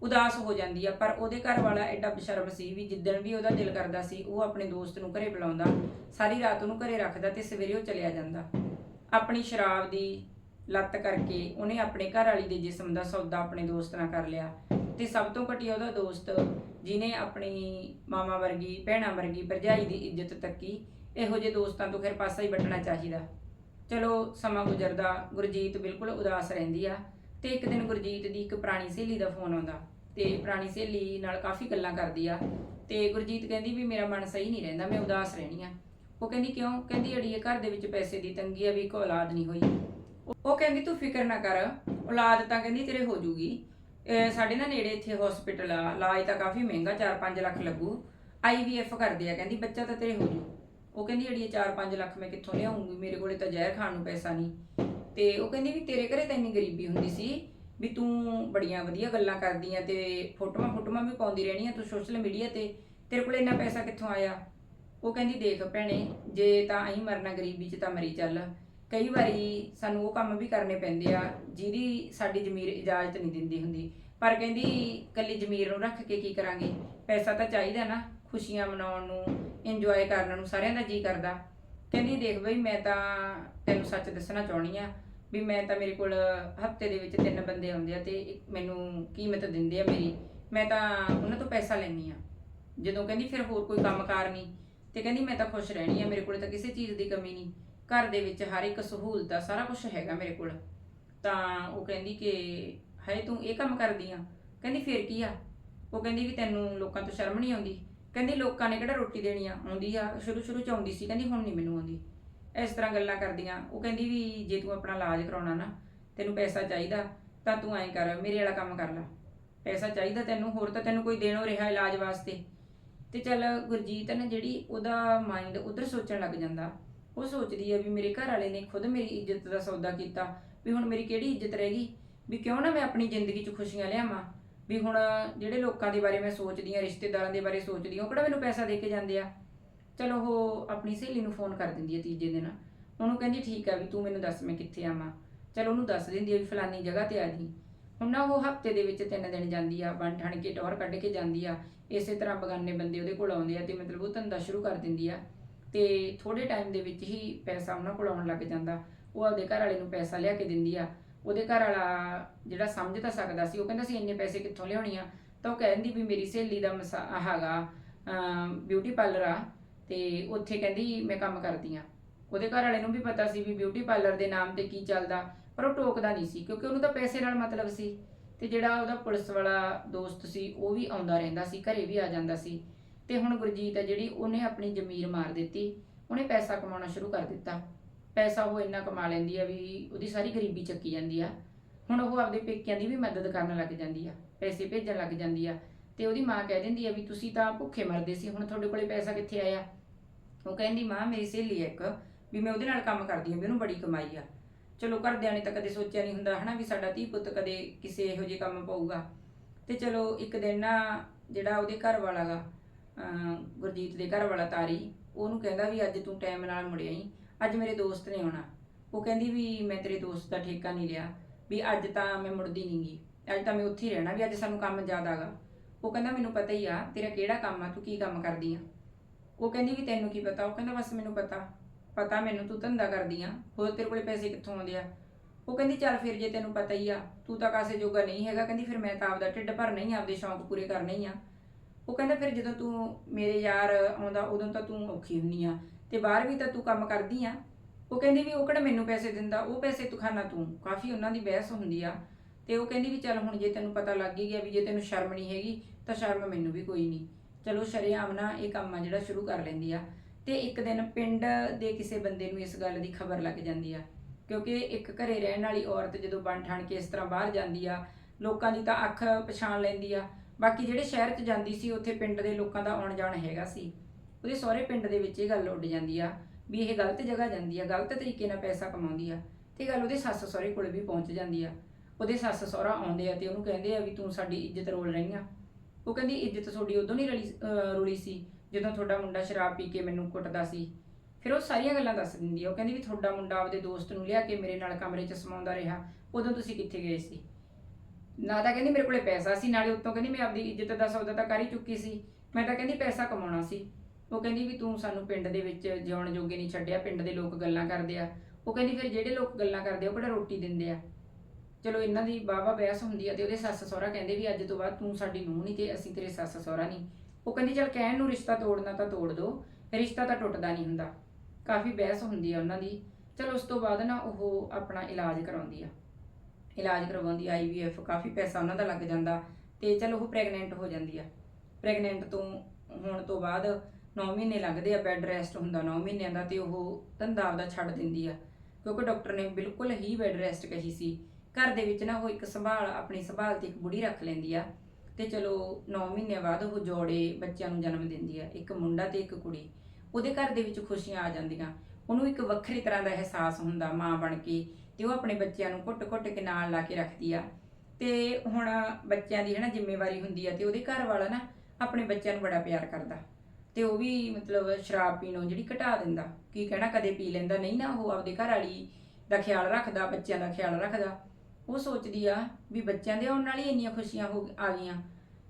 ਉਦਾਸ ਹੋ ਜਾਂਦੀ ਆ। ਪਰ ਉਹਦੇ ਘਰ ਵਾਲਾ ਐਡਾ ਬਸ਼ਰਮ ਸੀ ਵੀ ਜਿੱਦਣ ਵੀ ਉਹਦਾ ਦਿਲ ਕਰਦਾ ਸੀ, ਉਹ ਆਪਣੇ ਦੋਸਤ ਨੂੰ ਘਰੇ ਬੁਲਾਉਂਦਾ, ਸਾਰੀ ਰਾਤ ਉਹਨੂੰ ਘਰੇ ਰੱਖਦਾ ਤੇ ਸਵੇਰੇ ਉਹ ਚਲਿਆ ਜਾਂਦਾ। ਆਪਣੀ ਸ਼ਰਾਬ ਦੀ ਲੱਤ ਕਰਕੇ ਉਹਨੇ ਆਪਣੇ ਘਰ ਵਾਲੀ ਦੇ ਜਿਸਮ ਦਾ ਸੌਦਾ ਆਪਣੇ ਦੋਸਤ ਨਾਲ ਕਰ ਲਿਆ। ਤੇ ਸਭ ਤੋਂ ਘਟੀਆ ਉਹਦਾ ਦੋਸਤ ਜਿਨੇ ਆਪਣੀ ਮਾਮਾ ਵਰਗੀ, ਭੈਣਾ ਵਰਗੀ, ਭਰਜਾਈ ਦੀ ਇੱਜ਼ਤ ਤੱਕੀ, ਇਹੋ ਜਿਹੇ ਦੋਸਤਾਂ ਤੋਂ ਫਿਰ ਪਾਸਾ ਹੀ ਵੱਟਣਾ ਚਾਹੀਦਾ। ਚਲੋ, ਸਮਾਂ ਗੁਜ਼ਰਦਾ, ਗੁਰਜੀਤ ਬਿਲਕੁਲ ਉਦਾਸ ਰਹਿੰਦੀ ਆ। ਤੇ ਇੱਕ ਦਿਨ ਗੁਰਜੀਤ ਦੀ ਇੱਕ ਪੁਰਾਣੀ ਸਹੇਲੀ ਦਾ ਫੋਨ ਆਉਂਦਾ ਤੇ ਪੁਰਾਣੀ ਸਹੇਲੀ ਨਾਲ ਕਾਫੀ ਗੱਲਾਂ ਕਰਦੀ ਆ। ਤੇ ਗੁਰਜੀਤ ਕਹਿੰਦੀ ਵੀ ਮੇਰਾ ਮਨ ਸਹੀ ਨਹੀਂ ਰਹਿੰਦਾ, ਮੈਂ ਉਦਾਸ ਰਹਿਣੀ ਆ। ਉਹ ਕਹਿੰਦੀ, ਕਿਉਂ? ਕਹਿੰਦੀ, ਅੜੀਏ ਘਰ ਦੇ ਵਿੱਚ ਪੈਸੇ ਦੀ ਤੰਗੀ ਆ, ਵੀ ਇੱਕ ਔਲਾਦ ਨਹੀਂ ਹੋਈ। ਉਹ- ਕਹਿੰਦੀ, ਤੂੰ ਫਿਕਰ ਨਾ ਕਰ, ਔਲਾਦ ਤਾਂ ਕਹਿੰਦੀ ਤੇਰੇ ਹੋ ਜੂਗੀ। ਅਹ ਸਾਡੇ ਨਾ ਨੇੜੇ ਇੱਥੇ ਹਸਪੀਟਲ ਆ, ਇਲਾਜ ਤਾਂ ਕਾਫੀ ਮਹਿੰਗਾ 4-5 ਲੱਖ ਲੱਗੂ। ਆਈਵੀਐਫ ਕਰਦੇ ਆ, ਕਹਿੰਦੀ, ਬੱਚਾ ਤਾਂ ਤੇਰੇ ਹੋ ਜੂ। ਉਹ ਕਹਿੰਦੀ, ਅੜੀਏ 4-5 ਲੱਖ ਮੈਂ ਕਿੱਥੋਂ ਲਿਆਉਂਗੀ? ਮੇਰੇ ਕੋਲੇ ਤਾਂ ਜ਼ਹਿਰ ਖਾਣ ਨੂੰ ਪੈਸਾ ਨਹੀਂ। ਤੇ ਉਹ ਕਹਿੰਦੀ ਵੀ, ਤੇਰੇ ਘਰੇ ਤਾਂ ਇੰਨੀ ਗਰੀਬੀ ਹੁੰਦੀ ਸੀ ਵੀ ਤੂੰ ਬੜੀਆਂ ਵਧੀਆ ਗੱਲਾਂ ਕਰਦੀ ਆ ਤੇ ਫੋਟੋਆਂ ਫੋਟੋਆਂ ਵੀ ਪਾਉਂਦੀ ਰਹਿਣੀ ਆ ਤੂੰ ਸੋਸ਼ਲ ਮੀਡੀਆ ਤੇ। ਤੇਰੇ ਕੋਲ ਇੰਨਾ ਪੈਸਾ ਕਿੱਥੋਂ ਆਇਆ? ਉਹ ਕਹਿੰਦੀ, ਦੇਖ ਭੈਣੇ, ਜੇ ਤਾਂ ਅਸੀਂ ਮਰਨਾ ਗਰੀਬੀ 'ਚ ਤਾਂ ਮਰੀ ਚੱਲ। ਕਈ ਵਾਰੀ ਸਾਨੂੰ ਉਹ ਕੰਮ ਵੀ ਕਰਨੇ ਪੈਂਦੇ ਆ, ਜਿਹਦੀ ਸਾਡੀ ਜ਼ਮੀਰ ਇਜਾਜ਼ਤ ਨਹੀਂ ਦਿੰਦੀ ਹੁੰਦੀ। ਪਰ ਕਹਿੰਦੀ ਕੱਲੀ ਜ਼ਮੀਰ ਨੂੰ ਰੱਖ ਕੇ ਕੀ ਕਰਾਂਗੇ? ਪੈਸਾ ਤਾਂ ਚਾਹੀਦਾ ਨਾ, ਖੁਸ਼ੀਆਂ ਮਨਾਉਣ ਨੂੰ ਇੰਜੋਏ ਕਰਨ ਨੂੰ, ਸਾਰਿਆਂ ਦਾ ਜੀ ਕਰਦਾ। ਕਹਿੰਦੀ ਦੇਖ ਬਈ, ਮੈਂ ਤਾਂ ਤੈਨੂੰ ਸੱਚ ਦੱਸਣਾ ਚਾਹਣੀ ਆ ਵੀ ਮੈਂ ਤਾਂ ਮੇਰੇ ਕੋਲ ਹਫ਼ਤੇ ਦੇ ਵਿੱਚ ਤਿੰਨ ਬੰਦੇ ਆਉਂਦੇ ਆ ਤੇ ਮੈਨੂੰ ਕੀਮਤ ਦਿੰਦੇ ਆ ਮੇਰੀ। ਮੈਂ ਤਾਂ ਉਹਨਾਂ ਤੋਂ ਪੈਸਾ ਲੈਣੀ ਆ। ਜਦੋਂ ਕਹਿੰਦੀ ਫਿਰ ਹੋਰ ਕੋਈ ਕੰਮਕਾਰ ਨਹੀਂ। ਤੇ ਕਹਿੰਦੀ ਮੈਂ ਤਾਂ ਖੁਸ਼ ਰਹਿਣੀ ਆ, ਮੇਰੇ ਕੋਲ ਤਾਂ ਕਿਸੇ ਚੀਜ਼ ਦੀ ਕਮੀ ਨਹੀਂ। ਘਰ ਦੇ ਵਿੱਚ ਹਰ ਇੱਕ ਸਹੂਲਤ ਆ, ਸਾਰਾ ਕੁਝ ਹੈਗਾ ਮੇਰੇ ਕੋਲ। ਤਾਂ ਉਹ ਕਹਿੰਦੀ ਕਿ, ਹਾਏ, ਤੂੰ ਇਹ ਕੰਮ ਕਰਦੀ ਆ? ਕਹਿੰਦੀ, ਫਿਰ ਕੀ ਆ? ਉਹ ਕਹਿੰਦੀ ਵੀ ਤੈਨੂੰ ਲੋਕਾਂ ਤੋਂ ਸ਼ਰਮ ਨਹੀਂ ਆਉਂਦੀ? ਕਹਿੰਦੀ, ਲੋਕਾਂ ਨੇ ਕਿਹੜਾ ਰੋਟੀ ਦੇਣੀ ਆ? ਆਉਂਦੀ ਆ, ਸ਼ੁਰੂ ਸ਼ੁਰੂ ਚ ਆਉਂਦੀ ਸੀ, ਕਹਿੰਦੀ, ਹੁਣ ਨਹੀਂ ਮੈਨੂੰ ਆਉਂਦੀ। ਇਸ ਤਰ੍ਹਾਂ ਗੱਲਾਂ ਕਰਦੀਆਂ। ਉਹ ਕਹਿੰਦੀ ਵੀ, ਜੇ ਤੂੰ ਆਪਣਾ ਇਲਾਜ ਕਰਾਉਣਾ ਨਾ, ਤੈਨੂੰ ਪੈਸਾ ਚਾਹੀਦਾ, ਤਾਂ ਤੂੰ ਐਂ ਕਰ, ਮੇਰੇ ਵਾਲਾ ਕੰਮ ਕਰ ਲੈ। ਪੈਸਾ ਚਾਹੀਦਾ ਤੈਨੂੰ, ਹੋਰ ਤਾਂ ਤੈਨੂੰ ਕੋਈ ਦੇਣੋ ਰਿਹਾ ਇਲਾਜ ਵਾਸਤੇ। ਤੇ ਚੱਲ ਗੁਰਜੀਤ ਨੇ ਜਿਹੜੀ ਉਹਦਾ ਮਾਈਂਡ ਉਧਰ ਸੋਚਣ ਲੱਗ ਜਾਂਦਾ। ਉਹ ਸੋਚਦੀ ਆ ਵੀ ਮੇਰੇ ਘਰ ਵਾਲੇ ਨੇ ਖੁਦ ਮੇਰੀ ਇੱਜ਼ਤ ਦਾ ਸੌਦਾ ਕੀਤਾ, ਵੀ ਹੁਣ ਮੇਰੀ ਕਿਹੜੀ ਇੱਜ਼ਤ ਰਹਿ ਗਈ? ਵੀ ਕਿਉਂ ਨਾ ਮੈਂ ਆਪਣੀ ਜ਼ਿੰਦਗੀ 'ਚ ਖੁਸ਼ੀਆਂ ਲਿਆਵਾਂ? ਵੀ ਹੁਣ ਜਿਹੜੇ ਲੋਕਾਂ ਦੇ ਬਾਰੇ ਮੈਂ ਸੋਚਦੀ ਆ, ਰਿਸ਼ਤੇਦਾਰਾਂ ਦੇ ਬਾਰੇ ਸੋਚਦੀ ਆ, ਉਹ ਕਿਹੜਾ ਮੈਨੂੰ ਪੈਸਾ ਦੇ ਕੇ ਜਾਂਦੇ ਆ? ਚਲੋ ਉਹ ਆਪਣੀ ਸਹੇਲੀ ਨੂੰ ਫੋਨ ਕਰ ਦਿੰਦੀ ਹੈ ਤੀਜੇ ਦਿਨ। ਉਹਨੂੰ ਕਹਿੰਦੀ, ਠੀਕ ਆ ਵੀ ਤੂੰ ਮੈਨੂੰ ਦੱਸ ਮੈਂ ਕਿੱਥੇ ਆਵਾਂ? ਚਲੋ ਉਹਨੂੰ ਦੱਸ ਦਿੰਦੀ ਆ ਵੀ ਫਲਾਨੀ ਜਗ੍ਹਾ ਤੇ ਆ ਜੀ। ਹੁਣ ਨਾ ਉਹ ਹਫ਼ਤੇ ਦੇ ਵਿੱਚ ਤਿੰਨ ਦਿਨ ਜਾਂਦੀ ਆ ਬਣ ਠਣ ਕੇ ਟੌਰ ਕੱਢ ਕੇ ਜਾਂਦੀ ਆ, ਇਸੇ ਤਰ੍ਹਾਂ ਬਗਾਨੇ ਬੰਦੇ ਉਹਦੇ ਕੋਲ ਆਉਂਦੇ ਆ ਤੇ ਮਤਲਬ ਉਹ ਧੰਦਾ ਸ਼ੁਰੂ ਕਰ ਦਿੰਦੀ ਆ। ਤੇ ਥੋੜੇ ਟਾਈਮ ਦੇ ਵਿੱਚ ਹੀ ਪੈਸਾ ਉਹਨਾਂ ਕੋਲ ਆਉਣ ਲੱਗ ਜਾਂਦਾ। ਉਹ ਆਪਦੇ ਘਰ ਵਾਲੇ ਨੂੰ ਪੈਸਾ ਲਿਆ ਕੇ ਦਿੰਦੀ ਆ। ਉਹਦੇ ਘਰ ਵਾਲਾ ਜਿਹੜਾ ਸਮਝ ਤਾਂ ਸਕਦਾ ਸੀ, ਉਹ ਕਹਿੰਦਾ ਸੀ, ਇੰਨੇ ਪੈਸੇ ਕਿੱਥੋਂ ਲਿਆਉਣੀ ਆ? ਤਾਂ ਉਹ ਕਹਿੰਦੀ ਵੀ, ਮੇਰੀ ਸਹੇਲੀ ਦਾ ਹੈਗਾ ਬਿਊਟੀ ਪਾਰਲਰ ਆ, ਤੇ ਉੱਥੇ ਕਹਿੰਦੀ, ਮੈਂ ਕੰਮ ਕਰਦੀ ਆ। ਉਹਦੇ ਘਰ ਵਾਲੇ ਨੂੰ ਵੀ ਪਤਾ ਸੀ ਵੀ ਬਿਊਟੀ ਪਾਰਲਰ ਦੇ ਨਾਮ ਤੇ ਕੀ ਚੱਲਦਾ, ਪਰ ਉਹ ਟੋਕਦਾ ਨਹੀਂ ਸੀ, ਕਿਉਂਕਿ ਉਹਨੂੰ ਤਾਂ ਪੈਸੇ ਨਾਲ ਮਤਲਬ ਸੀ। ਤੇ ਜਿਹੜਾ ਉਹਦਾ ਪੁਲਿਸ ਵਾਲਾ ਦੋਸਤ ਸੀ, ਉਹ ਵੀ ਆਉਂਦਾ ਰਹਿੰਦਾ ਸੀ, ਘਰੇ ਵੀ ਆ ਜਾਂਦਾ ਸੀ। ਤੇ ਹੁਣ ਗੁਰਜੀਤ ਆ ਜਿਹੜੀ ਉਹਨੇ ਆਪਣੀ ਜ਼ਮੀਰ ਮਾਰ ਦਿੱਤੀ, ਉਹਨੇ ਪੈਸਾ ਕਮਾਉਣਾ ਸ਼ੁਰੂ ਕਰ ਦਿੱਤਾ। ਪੈਸਾ ਉਹ ਇੰਨਾ ਕਮਾ ਲੈਂਦੀ ਆ ਵੀ ਉਹਦੀ ਸਾਰੀ ਗਰੀਬੀ ਚੱਕੀ ਜਾਂਦੀ ਆ। ਹੁਣ ਉਹ ਆਪਦੇ ਪੇਕਿਆਂ ਦੀ ਵੀ ਮਦਦ ਕਰਨ ਲੱਗ ਜਾਂਦੀ ਆ, ਪੈਸੇ ਭੇਜਣ ਲੱਗ ਜਾਂਦੀ ਆ ਤੇ ਉਹਦੀ ਮਾਂ ਕਹਿ ਦਿੰਦੀ ਆ ਵੀ ਤੁਸੀਂ ਤਾਂ ਭੁੱਖੇ ਮਰਦੇ ਸੀ, ਹੁਣ ਤੁਹਾਡੇ ਕੋਲੇ ਪੈਸਾ ਕਿੱਥੇ ਆਇਆ? ਉਹ ਕਹਿੰਦੀ, ਮਾਂ, ਮੇਰੀ ਸਹੇਲੀ ਇੱਕ, ਵੀ ਮੈਂ ਉਹਦੇ ਨਾਲ ਕੰਮ ਕਰਦੀ ਆ, ਵੀ ਉਹਨੂੰ ਬੜੀ ਕਮਾਈ ਆ। ਚਲੋ ਘਰਦਿਆਂ ਨੇ ਤਾਂ ਕਦੇ ਸੋਚਿਆ ਨਹੀਂ ਹੁੰਦਾ ਹਨਾ ਵੀ ਸਾਡਾ ਧੀ ਪੁੱਤ ਕਦੇ ਕਿਸੇ ਇਹੋ ਜਿਹੇ ਕੰਮ ਪਾਊਗਾ। ਤੇ ਚਲੋ ਇੱਕ ਦਿਨ ਨਾ ਜਿਹੜਾ ਉਹਦੇ ਘਰ ਵਾਲਾ ਗਾ ਗੁਰਜੀਤ ਦੇ ਘਰ ਵਾਲਾ ਤਾਰੀ, ਉਹਨੂੰ ਕਹਿੰਦਾ ਵੀ ਅੱਜ ਤੂੰ ਟਾਈਮ ਨਾਲ ਮੁੜ ਆਈ, ਅੱਜ ਮੇਰੇ ਦੋਸਤ ਨੇ ਆਉਣਾ। ਉਹ ਕਹਿੰਦੀ ਵੀ ਮੈਂ ਤੇਰੇ ਦੋਸਤ ਦਾ ਠੇਕਾ ਨਹੀਂ ਲਿਆ, ਵੀ ਅੱਜ ਤਾਂ ਮੈਂ ਮੁੜਦੀ ਨਹੀਂਗੀ ਅੱਜ ਤਾਂ ਮੈਂ ਉੱਥੇ ਹੀ ਰਹਿਣਾ, ਵੀ ਅੱਜ ਸਾਨੂੰ ਕੰਮ ਜ਼ਿਆਦਾ ਗਾ। ਉਹ ਕਹਿੰਦਾ, ਮੈਨੂੰ ਪਤਾ ਹੀ ਆ, ਤੇਰਾ ਕਿਹੜਾ ਕੰਮ ਆ, ਤੂੰ ਕੀ ਕੰਮ ਕਰਦੀ ਆ? ਉਹ ਕਹਿੰਦੀ ਵੀ ਤੈਨੂੰ ਕੀ ਪਤਾ, ਉਹ ਕਹਿੰਦਾ, ਬਸ ਮੈਨੂੰ ਪਤਾ ਪਤਾ ਮੈਨੂੰ ਤੂੰ ਧੰਦਾ ਕਰਦੀ ਆ, ਹੋਰ ਤੇਰੇ ਕੋਲੇ ਪੈਸੇ ਕਿੱਥੋਂ ਆਉਂਦੇ ਆ? ਉਹ ਕਹਿੰਦੀ, ਚੱਲ ਫਿਰ ਜੇ ਤੈਨੂੰ ਪਤਾ ਹੀ ਆ, ਤੂੰ ਤਾਂ ਕਾਸੇ ਜੋਗਾ ਨਹੀਂ ਹੈਗਾ, ਕਹਿੰਦੀ ਫਿਰ ਮੈਂ ਤਾਂ ਆਪਦਾ ਢਿੱਡ ਭਰਨਾ ਹੀ ਆਪਦੇ ਸ਼ੌਂਕ ਪੂਰੇ ਕਰਨੇ ਹੀ ਆ। ਉਹ ਕਹਿੰਦਾ ਫਿਰ ਜਦੋਂ ਤੂੰ ਮੇਰੇ ਯਾਰ ਆਉਂਦਾ, ਉਦੋਂ ਤਾਂ ਤੂੰ ਔਖੀ ਹੁੰਨੀ ਆ ਤੇ ਬਾਹਰ ਵੀ ਤਾਂ ਤੂੰ ਕੰਮ ਕਰਦੀ ਆ। ਉਹ ਕਹਿੰਦੀ ਵੀ ਉਹ ਕਿਹੜਾ ਮੈਨੂੰ ਪੈਸੇ ਦਿੰਦਾ? ਉਹ ਪੈਸੇ ਤੂੰ ਖਾਣਾ ਤੂੰ। ਕਾਫੀ ਉਹਨਾਂ ਦੀ ਬਹਿਸ ਹੁੰਦੀ ਆ। ਤੇ ਉਹ ਕਹਿੰਦੀ ਵੀ ਚੱਲ ਹੁਣ ਜੇ ਤੈਨੂੰ ਪਤਾ ਲੱਗ ਹੀ ਗਿਆ ਵੀ ਜੇ ਤੈਨੂੰ ਸ਼ਰਮ ਨਹੀਂ ਹੈਗੀ, ਤਾਂ ਸ਼ਰਮ ਮੈਨੂੰ ਵੀ ਕੋਈ ਨਹੀਂ। ਚਲੋ ਸ਼ਰੇਆਮ ਨਾ ਇਹ ਕੰਮ ਆ ਜਿਹੜਾ ਸ਼ੁਰੂ ਕਰ ਲੈਂਦੀ ਆ। ਤੇ ਇੱਕ ਦਿਨ ਪਿੰਡ ਦੇ ਕਿਸੇ ਬੰਦੇ ਨੂੰ ਇਸ ਗੱਲ ਦੀ ਖਬਰ ਲੱਗ ਜਾਂਦੀ ਆ। ਕਿਉਂਕਿ ਇੱਕ ਘਰੇ ਰਹਿਣ ਵਾਲੀ ਔਰਤ ਜਦੋਂ ਬਣ ਠਣ ਕੇ ਇਸ ਤਰ੍ਹਾਂ ਬਾਹਰ ਜਾਂਦੀ ਆ, ਲੋਕਾਂ ਦੀ ਤਾਂ ਅੱਖ ਪਛਾਣ ਲੈਂਦੀ ਆ। ਬਾਕੀ ਜਿਹੜੇ ਸ਼ਹਿਰ 'ਚ ਜਾਂਦੀ ਸੀ, ਉੱਥੇ ਪਿੰਡ ਦੇ ਲੋਕਾਂ ਦਾ ਆਉਣ ਜਾਣ ਹੈਗਾ ਸੀ। ਉਹਦੇ ਸਹੁਰੇ ਪਿੰਡ ਦੇ ਵਿੱਚ ਇਹ ਗੱਲ ਉੱਡ ਜਾਂਦੀ ਆ ਵੀ ਇਹ ਗਲਤ ਜਗ੍ਹਾ ਜਾਂਦੀ ਆ, ਗਲਤ ਤਰੀਕੇ ਨਾਲ ਪੈਸਾ ਕਮਾਉਂਦੀ ਆ ਤੇ ਗੱਲ ਉਹਦੇ ਸੱਸ ਸਹੁਰੇ ਕੋਲ ਵੀ ਪਹੁੰਚ ਜਾਂਦੀ ਆ। ਉਹਦੇ ਸੱਸ ਸਹੁਰਾ ਆਉਂਦੇ ਆ ਤੇ ਉਹਨੂੰ ਕਹਿੰਦੇ ਆ ਵੀ ਤੂੰ ਸਾਡੀ ਇੱਜ਼ਤ ਰੋਲ ਰਹੀ ਆ। ਉਹ ਕਹਿੰਦੀ, ਇੱਜ਼ਤ ਤੁਹਾਡੀ ਉਦੋਂ ਨਹੀਂ ਰਲੀ, ਅਹ, ਰੁਲੀ ਸੀ, ਜਦੋਂ ਤੁਹਾਡਾ ਮੁੰਡਾ ਸ਼ਰਾਬ ਪੀ ਕੇ ਮੈਨੂੰ ਕੁੱਟਦਾ ਸੀ। ਫਿਰ ਉਹ ਸਾਰੀਆਂ ਗੱਲਾਂ ਦੱਸ ਦਿੰਦੀ ਆ। ਉਹ ਕਹਿੰਦੀ ਵੀ ਤੁਹਾਡਾ ਮੁੰਡਾ ਆਪਦੇ ਦੋਸਤ ਨੂੰ ਲਿਆ ਕੇ ਮੇਰੇ ਨਾਲ ਕਮਰੇ 'ਚ ਸਮਾਉਂਦਾ ਰਿਹਾ, ਉਦੋਂ ਤੁਸੀਂ ਕਿੱਥੇ ਗਏ ਸੀ? ਨਾ ਤਾਂ ਕਹਿੰਦੀ ਮੇਰੇ ਕੋਲੇ ਪੈਸਾ ਸੀ, ਨਾਲੇ ਉੱਤੋਂ ਕਹਿੰਦੀ ਮੈਂ ਆਪਦੀ ਇੱਜ਼ਤ ਦਾ ਸੌਦਾ ਤਾਂ ਕਰ ਹੀ ਚੁੱਕੀ ਸੀ। ਮੈਂ ਤਾਂ ਕਹਿੰਦੀ ਪੈਸਾ ਕਮਾਉਣਾ ਸੀ। ਉਹ ਕਹਿੰਦੀ ਵੀ ਤੂੰ ਸਾਨੂੰ ਪਿੰਡ ਦੇ ਵਿੱਚ ਜਿਉਣ ਜੋਗੇ ਨਹੀਂ ਛੱਡਿਆ, ਪਿੰਡ ਦੇ ਲੋਕ ਗੱਲਾਂ ਕਰਦੇ ਆ। ਉਹ ਕਹਿੰਦੀ ਫਿਰ ਜਿਹੜੇ ਲੋਕ ਗੱਲਾਂ ਕਰਦੇ ਆ, ਉਹ ਕਿਹੜਾ ਰੋਟੀ ਦਿੰਦੇ ਆ? ਚਲੋ ਇਹਨਾਂ ਦੀ ਬਾਬਾ ਬਹਿਸ ਹੁੰਦੀ ਆ ਤੇ ਉਹਦੇ ਸੱਸ ਸਹੁਰਾ ਕਹਿੰਦੇ ਵੀ ਅੱਜ ਤੋਂ ਬਾਅਦ ਤੂੰ ਸਾਡੀ ਨੂੰਹ ਨਹੀਂ ਤੇ ਅਸੀਂ ਤੇਰੇ ਸੱਸ ਸਹੁਰਾ ਨਹੀਂ। ਉਹ ਕਹਿੰਦੀ ਚਲ ਕਹਿਣ ਨੂੰ ਰਿਸ਼ਤਾ ਤੋੜਨਾ ਤਾਂ ਤੋੜ ਦੋ, ਰਿਸ਼ਤਾ ਤਾਂ ਟੁੱਟਦਾ ਨਹੀਂ ਹੁੰਦਾ। ਕਾਫੀ ਬਹਿਸ ਹੁੰਦੀ ਆ ਉਹਨਾਂ ਦੀ। ਚਲੋ ਉਸ ਤੋਂ ਬਾਅਦ ਨਾ ਉਹ ਆਪਣਾ ਇਲਾਜ ਕਰਾਉਂਦੀ ਆ। ਇਲਾਜ ਕਰਵਾਉਂਦੀ ਆਈਵੀਐਫ ਕਾਫੀ ਪੈਸਾ ਉਹਨਾਂ ਦਾ ਲੱਗ ਜਾਂਦਾ ਤੇ ਚਲੋ ਉਹ ਪ੍ਰੈਗਨੈਂਟ ਹੋ ਜਾਂਦੀ ਆ। ਪ੍ਰੈਗਨੈਂਟ ਤੋਂ ਹੋਣ ਤੋਂ ਬਾਅਦ 9 ਮਹੀਨੇ ਲੱਗਦੇ ਆ ਬੈੱਡ ਰੈਸਟ ਹੁੰਦਾ 9 ਮਹੀਨਿਆਂ ਦਾ ਤੇ ਉਹ ਧੰਦਾ ਆਪਦਾ ਛੱਡ ਦਿੰਦੀ ਆ। ਕਿਉਂਕਿ ਡਾਕਟਰ ਨੇ ਬਿਲਕੁਲ ਹੀ ਬੈੱਡ ਰੈਸਟ ਕਹੀ ਸੀ। ਘਰ ਦੇ ਵਿੱਚ ਨਾ ਉਹ ਇੱਕ ਸੰਭਾਲ, ਆਪਣੀ ਸੰਭਾਲ ਤੇ ਇੱਕ ਬੁੜੀ ਰੱਖ ਲੈਂਦੀ ਆ ਤੇ ਚਲੋ 9 ਮਹੀਨਿਆਂ ਬਾਅਦ ਉਹ ਜੋੜੇ ਬੱਚਿਆਂ ਨੂੰ ਜਨਮ ਦਿੰਦੀ ਆ, ਇੱਕ ਮੁੰਡਾ ਤੇ ਇੱਕ ਕੁੜੀ। ਉਹਦੇ ਘਰ ਦੇ ਵਿੱਚ ਖੁਸ਼ੀਆਂ ਆ ਜਾਂਦੀਆਂ। ਉਹਨੂੰ ਇੱਕ ਵੱਖਰੀ ਤਰ੍ਹਾਂ ਦਾ ਅਹਿਸਾਸ ਹੁੰਦਾ ਮਾਂ ਬਣ ਕੇ ਤੇ ਉਹ ਆਪਣੇ ਬੱਚਿਆਂ ਨੂੰ ਘੁੱਟ-ਘੁੱਟ ਕੇ ਨਾਲ ਲਾ ਕੇ ਰੱਖਦੀ ਆ। ਤੇ ਹੁਣ ਬੱਚਿਆਂ ਦੀ ਹੈ ਨਾ ਜ਼ਿੰਮੇਵਾਰੀ ਹੁੰਦੀ ਆ ਤੇ ਉਹਦੇ ਘਰ ਵਾਲਾ ਨਾ ਆਪਣੇ ਬੱਚਿਆਂ ਨੂੰ ਬੜਾ ਪਿਆਰ ਕਰਦਾ। ਤੇ ਉਹ ਵੀ ਮਤਲਬ ਸ਼ਰਾਬ ਪੀਣੋਂ ਜਿਹੜੀ ਘਟਾ ਦਿੰਦਾ। ਕੀ ਕਹਿਣਾ, ਕਦੇ ਪੀ ਲੈਂਦਾ ਨਹੀਂ ਨਾ ਉਹ ਆਪਦੇ ਘਰ ਵਾਲੀ ਦਾ ਖਿਆਲ ਰੱਖਦਾ, ਬੱਚਿਆਂ ਦਾ ਖਿਆਲ ਰੱਖਦਾ। ਉਹ ਸੋਚਦੀ ਆ ਵੀ ਬੱਚਿਆਂ ਦੇ ਆਉਣ ਨਾਲ ਹੀ ਇੰਨੀਆਂ ਖੁਸ਼ੀਆਂ ਹੋ ਆ ਗਈਆਂ।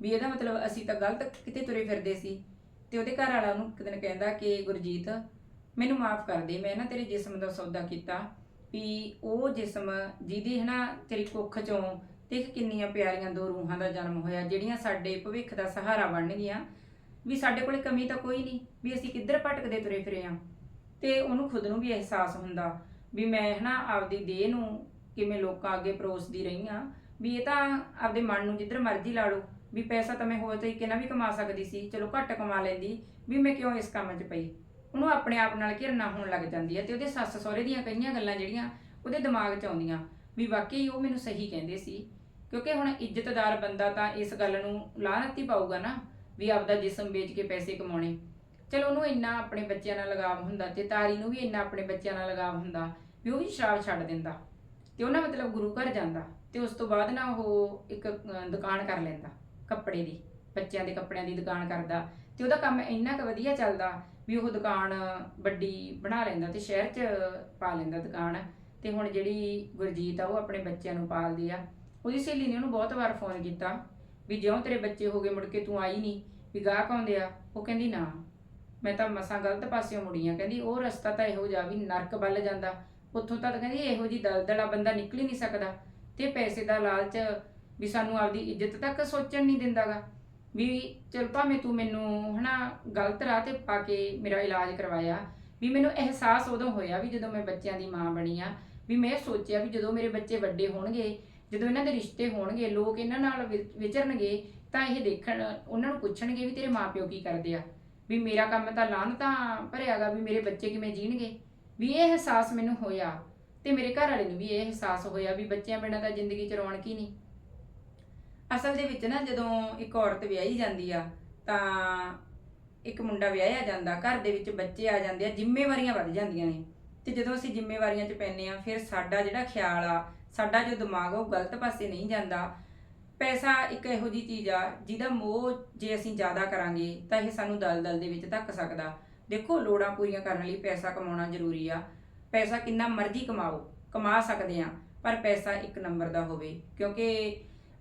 ਵੀ ਇਹਦਾ ਮਤਲਬ ਅਸੀਂ ਤਾਂ ਗਲਤ ਕਿਤੇ ਤੁਰੇ ਫਿਰਦੇ ਸੀ। ਤੇ ਉਹਦੇ ਘਰ ਵਾਲਾ ਉਹਨੂੰ ਇੱਕ ਦਿਨ ਕਹਿੰਦਾ ਕਿ, ਗੁਰਜੀਤ, ਮੈਨੂੰ ਮਾਫ ਕਰ ਦੇ, ਮੈਂ ਨਾ ਤੇਰੇ ਜਿਸਮ ਦਾ ਸੌਦਾ ਕੀਤਾ। ਵੀ ਉਹ ਜਿਸਮ ਜਿਹਦੀ ਹਨਾ ਤੇਰੀ ਕੁੱਖ ਚੋਂ ਦੇਖ ਕਿੰਨੀਆਂ ਪਿਆਰੀਆਂ ਦੋ ਰੂਹਾਂ ਦਾ ਜਨਮ ਹੋਇਆ, ਜਿਹੜੀਆਂ ਸਾਡੇ ਭਵਿੱਖ ਦਾ ਸਹਾਰਾ ਬਣਨਗੀਆਂ ਵੀ ਸਾਡੇ ਕੋਲੇ ਕਮੀ ਤਾਂ ਕੋਈ ਨਹੀਂ, ਵੀ ਅਸੀਂ ਕਿੱਧਰ ਭਟਕਦੇ ਤੁਰੇ ਫਿਰੇ ਆ। ਤੇ ਉਹਨੂੰ ਖੁਦ ਨੂੰ ਵੀ ਅਹਿਸਾਸ ਹੁੰਦਾ ਵੀ ਮੈਂ ਹਨਾ ਆਪਦੀ ਦੇਹ ਨੂੰ ਕਿਵੇਂ ਲੋਕਾਂ ਅੱਗੇ ਪਰੋਸਦੀ ਰਹੀ ਆ। ਵੀ ਇਹ ਤਾਂ ਆਪਦੇ ਮਨ ਨੂੰ ਜਿੱਧਰ ਮਰਜ਼ੀ ਲਾ ਲਓ, ਵੀ ਪੈਸਾ ਤਾਂ ਮੈਂ ਹੋਰ ਤਰੀਕੇ ਨਾਲ ਵੀ ਕਮਾ ਸਕਦੀ ਸੀ, ਚਲੋ ਘੱਟ ਕਮਾ ਲੈਂਦੀ, ਵੀ ਮੈਂ ਕਿਉਂ ਇਸ ਕੰਮ 'ਚ ਪਈ? ਉਹਨੂੰ ਆਪਣੇ ਆਪ ਨਾਲ ਘਿਰਨਾ ਹੋਣ ਲੱਗ ਜਾਂਦੀ ਹੈ ਤੇ ਉਹਦੇ ਸੱਸ ਸਹੁਰੇ ਦੀਆਂ ਕਈਆਂ ਗੱਲਾਂ ਜਿਹੜੀਆਂ ਉਹਦੇ ਦਿਮਾਗ 'ਚ ਆਉਂਦੀਆਂ ਵੀ ਵਾਕਈ ਉਹ ਮੈਨੂੰ ਸਹੀ ਕਹਿੰਦੇ ਸੀ। ਕਿਉਂਕਿ ਹੁਣ ਇੱਜ਼ਤਦਾਰ ਬੰਦਾ ਤਾਂ ਇਸ ਗੱਲ ਨੂੰ ਲਾਹਨਤ ਹੀ ਪਾਊਗਾ ਨਾ ਵੀ ਆਪਦਾ ਜਿਸਮ ਵੇਚ ਕੇ ਪੈਸੇ ਕਮਾਉਣੇ। ਚਲੋ ਉਹਨੂੰ ਇੰਨਾ ਆਪਣੇ ਬੱਚਿਆਂ ਨਾਲ ਲਗਾਵ ਹੁੰਦਾ ਤੇ ਤਾਰੀ ਨੂੰ ਵੀ ਇੰਨਾ ਆਪਣੇ ਬੱਚਿਆਂ ਨਾਲ ਲਗਾਵ ਹੁੰਦਾ ਵੀ ਉਹ ਵੀ ਸ਼ਰਾਬ ਛੱਡ ਦਿੰਦਾ ਤੇ ਉਹ ਨਾ ਮਤਲਬ ਗੁਰੂ ਘਰ ਜਾਂਦਾ ਤੇ ਉਸ ਤੋਂ ਬਾਅਦ ਨਾ ਉਹ ਇੱਕ ਦੁਕਾਨ ਕਰ ਲੈਂਦਾ ਕੱਪੜੇ ਦੀ, ਬੱਚਿਆਂ ਦੇ ਕੱਪੜਿਆਂ ਦੀ ਦੁਕਾਨ ਕਰਦਾ ਤੇ ਉਹਦਾ ਕੰਮ ਇੰਨਾ ਕੁ ਵਧੀਆ ਚੱਲਦਾ ਵੀ ਉਹ ਦੁਕਾਨ ਵੱਡੀ ਬਣਾ ਲੈਂਦਾ ਤੇ ਸ਼ਹਿਰ 'ਚ ਪਾ ਲੈਂਦਾ ਦੁਕਾਨ। ਤੇ ਹੁਣ ਜਿਹੜੀ ਗੁਰਜੀਤ ਆ, ਉਹ ਆਪਣੇ ਬੱਚਿਆਂ ਨੂੰ ਪਾਲਦੀ ਆ। ਉਹਦੀ ਸਹੇਲੀ ਨੇ ਉਹਨੂੰ ਬਹੁਤ ਵਾਰ ਫੋਨ ਕੀਤਾ ਵੀ ਜਿਉਂ ਤੇਰੇ ਬੱਚੇ ਹੋ ਗਏ, ਮੁੜ ਕੇ ਤੂੰ ਆਈ ਨਹੀਂ, ਵੀ ਗਾਹਕ ਆਉਂਦੇ ਆ। ਉਹ ਕਹਿੰਦੀ, ਨਾ, ਮੈਂ ਤਾਂ ਮਸਾਂ ਗਲਤ ਪਾਸਿਓਂ ਮੁੜੀ ਆ। ਕਹਿੰਦੀ, ਉਹ ਰਸਤਾ ਤਾਂ ਇਹੋ ਜਿਹਾ ਵੀ ਨਰਕ ਵੱਲ ਜਾਂਦਾ। ਉੱਥੋਂ ਤਾਂ ਕਹਿੰਦੀ, ਇਹੋ ਜੀ ਦਲਦਲਾ ਬੰਦਾ ਨਿਕਲ ਹੀ ਨਹੀਂ ਸਕਦਾ। ਤੇ ਪੈਸੇ ਦਾ ਲਾਲਚ ਵੀ ਸਾਨੂੰ ਆਪਦੀ ਇੱਜ਼ਤ ਤੱਕ ਸੋਚਣ ਨਹੀਂ ਦਿੰਦਾਗਾ। ਵੀ ਚਲ ਭਾਵੇਂ ਤੂੰ ਮੈਨੂੰ ਹਨਾ ਗਲਤ ਰਾਹ ਤੇ ਪਾ ਕੇ ਮੇਰਾ ਇਲਾਜ ਕਰਵਾਇਆ, ਵੀ ਮੈਨੂੰ ਅਹਿਸਾਸ ਉਦੋਂ ਹੋਇਆ ਵੀ ਜਦੋਂ ਮੈਂ ਬੱਚਿਆਂ ਦੀ ਮਾਂ ਬਣੀ ਆ, ਵੀ ਮੈਂ ਸੋਚਿਆ ਵੀ ਜਦੋਂ ਮੇਰੇ ਬੱਚੇ ਵੱਡੇ ਹੋਣਗੇ, ਜਦੋਂ ਇਹਨਾਂ ਦੇ ਰਿਸ਼ਤੇ ਹੋਣਗੇ, ਲੋਕ ਇਹਨਾਂ ਨਾਲ ਵਿ- ਵਿਚਰਨਗੇ, ਤਾਂ ਇਹ ਦੇਖਣ, ਉਹਨਾਂ ਨੂੰ ਪੁੱਛਣਗੇ ਵੀ ਤੇਰੇ ਮਾਪਿਓ ਕੀ ਕਰਦੇ ਆ? ਵੀ ਮੇਰਾ ਕੰਮ ਤਾਂ ਲਾਹਨ ਤਾਂ ਭਰਿਆਗਾ ਵੀ ਮੇਰੇ ਬੱਚੇ ਕਿਵੇਂ ਜੀਣਗੇ? ਵੀ ਇਹ ਅਹਿਸਾਸ ਮੈਨੂੰ ਹੋਇਆ ਤੇ ਮੇਰੇ ਘਰ ਵਾਲੇ ਨੂੰ ਵੀ ਇਹ ਅਹਿਸਾਸ ਹੋਇਆ ਵੀ ਬੱਚਿਆਂ ਬਿਨਾਂ ਤਾਂ ਜ਼ਿੰਦਗੀ ਚ ਰੌਣਕ ਹੀ ਨਹੀਂ। ਅਸਲ ਦੇ ਵਿੱਚ ਨਾ ਜਦੋਂ ਇੱਕ ਔਰਤ ਵਿਆਹੀ ਜਾਂਦੀ ਆ, ਤਾਂ ਇੱਕ ਮੁੰਡਾ ਵਿਆਹਿਆ ਜਾਂਦਾ, ਘਰ ਦੇ ਵਿੱਚ ਬੱਚੇ ਆ ਜਾਂਦੇ ਆ, ਜ਼ਿੰਮੇਵਾਰੀਆਂ ਵੱਧ ਜਾਂਦੀਆਂ ਨੇ। ਤੇ ਜਦੋਂ ਅਸੀਂ ਜ਼ਿੰਮੇਵਾਰੀਆਂ 'ਚ ਪੈਂਦੇ ਆ ਫਿਰ ਸਾਡਾ ਜਿਹੜਾ ਖਿਆਲ ਆ, ਸਾਡਾ ਜੋ ਦਿਮਾਗ ਆ, ਉਹ ਗਲਤ ਪਾਸੇ ਨਹੀਂ ਜਾਂਦਾ। ਪੈਸਾ ਇੱਕ ਇਹੋ ਜੀ ਚੀਜ਼ ਆ, ਜਿਹਦਾ ਮੋਹ ਜੇ ਅਸੀਂ ਜ਼ਿਆਦਾ ਕਰਾਂਗੇ, ਤਾਂ ਇਹ ਸਾਨੂੰ ਦਲਦਲ ਦੇ ਵਿੱਚ ਧੱਕ ਸਕਦਾ। ਦੇਖੋ, ਲੋੜਾਂ ਪੂਰੀਆਂ ਕਰਨ ਲਈ ਪੈਸਾ ਕਮਾਉਣਾ ਜ਼ਰੂਰੀ ਆ। ਪੈਸਾ ਕਿੰਨਾ ਮਰਜ਼ੀ ਕਮਾਓ, ਕਮਾ ਸਕਦੇ ਆ ਪਰ ਪੈਸਾ ਇੱਕ ਨੰਬਰ ਦਾ ਹੋਵੇ, ਕਿਉਂਕਿ